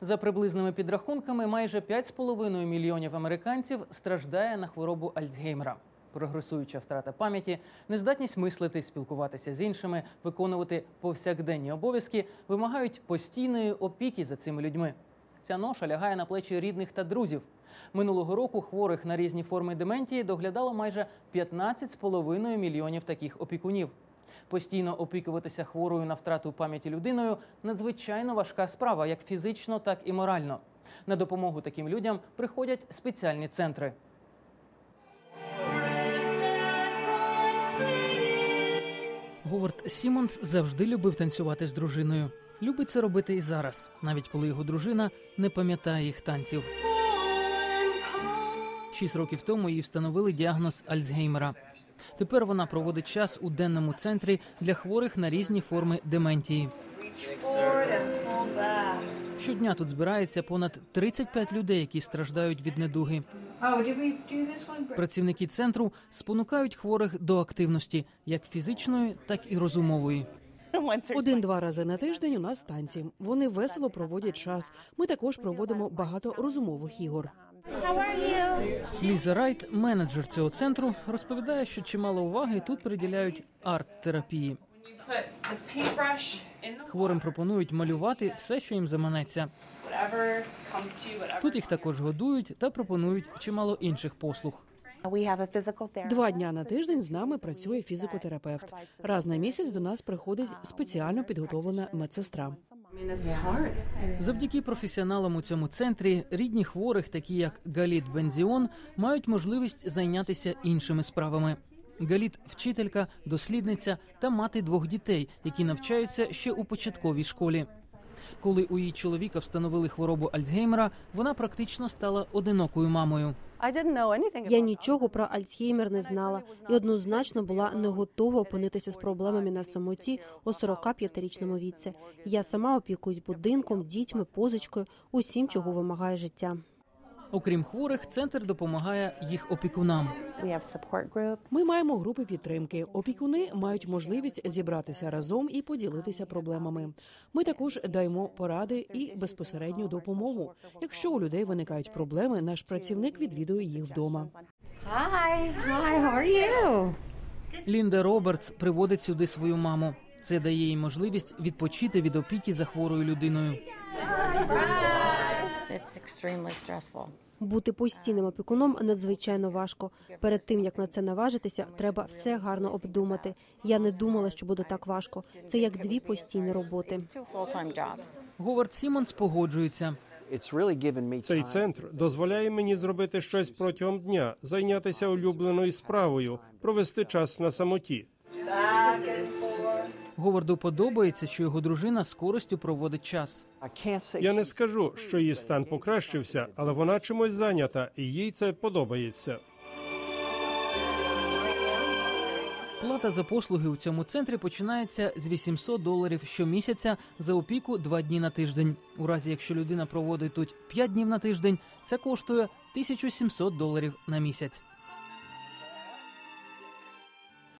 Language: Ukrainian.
За приблизними підрахунками, майже 5,5 мільйонів американців страждає на хворобу Альцгеймера. Прогресуюча втрата пам'яті, нездатність мислити, спілкуватися з іншими, виконувати повсякденні обов'язки вимагають постійної опіки за цими людьми. Ця ноша лягає на плечі рідних та друзів. Минулого року хворих на різні форми деменції доглядало майже 15,5 мільйонів таких опікунів. Постійно опікуватися хворою на втрату пам'яті людиною надзвичайно важка справа, як фізично, так і морально. На допомогу таким людям приходять спеціальні центри. Говард Сімонс завжди любив танцювати з дружиною. Любить це робити і зараз, навіть коли його дружина не пам'ятає їх танців. Шість років тому їй встановили діагноз Альцгеймера. Тепер вона проводить час у денному центрі для хворих на різні форми дементії. Щодня тут збирається понад 35 людей, які страждають від недуги. Працівники центру спонукають хворих до активності, як фізичної, так і розумової. Один-два рази на тиждень у нас танці. Вони весело проводять час. Ми також проводимо багато розумових ігор. Ліза Райт, менеджер цього центру, розповідає, що чимало уваги тут приділяють арт-терапії. Хворим пропонують малювати все, що їм заманеться. Тут їх також годують та пропонують чимало інших послуг. Два дня на тиждень з нами працює фізикотерапевт. Раз на місяць до нас приходить спеціально підготовлена медсестра. Завдяки професіоналам у цьому центрі рідні хворих, такі як Галіт Бензіон, мають можливість зайнятися іншими справами. Галіт вчителька, дослідниця та мати двох дітей, які навчаються ще у початковій школі. Коли у її чоловіка встановили хворобу Альцгеймера, вона практично стала одинокою мамою. Я нічого про Альцгеймер не знала і однозначно була не готова опинитися з проблемами на самоті у 45-річному віці. Я сама опікуюсь будинком, дітьми, позичкою, усім, чого вимагає життя. Окрім хворих, центр допомагає їх опікунам. Ми маємо групи підтримки. Опікуни мають можливість зібратися разом і поділитися проблемами. Ми також даємо поради і безпосередню допомогу. Якщо у людей виникають проблеми, наш працівник відвідує їх вдома. Hi, hi, how are you? Лінда Робертс приводить сюди свою маму. Це дає їй можливість відпочити від опіки за хворою людиною. Stressful. Бути постійним опікуном надзвичайно важко. Перед тим як на це наважитися, треба все гарно обдумати. Я не думала, що буде так важко. Це як дві постійні роботи. Говард Сімонс погоджується. Цей центр дозволяє мені зробити щось протягом дня, зайнятися улюбленою справою, провести час на самоті. Говарду подобається, що його дружина з користю проводить час. Я не скажу, що її стан покращився, але вона чимось зайнята, і їй це подобається. Плата за послуги у цьому центрі починається з 800 доларів щомісяця за опіку два дні на тиждень. У разі якщо людина проводить тут 5 днів на тиждень, це коштує 1700 доларів на місяць.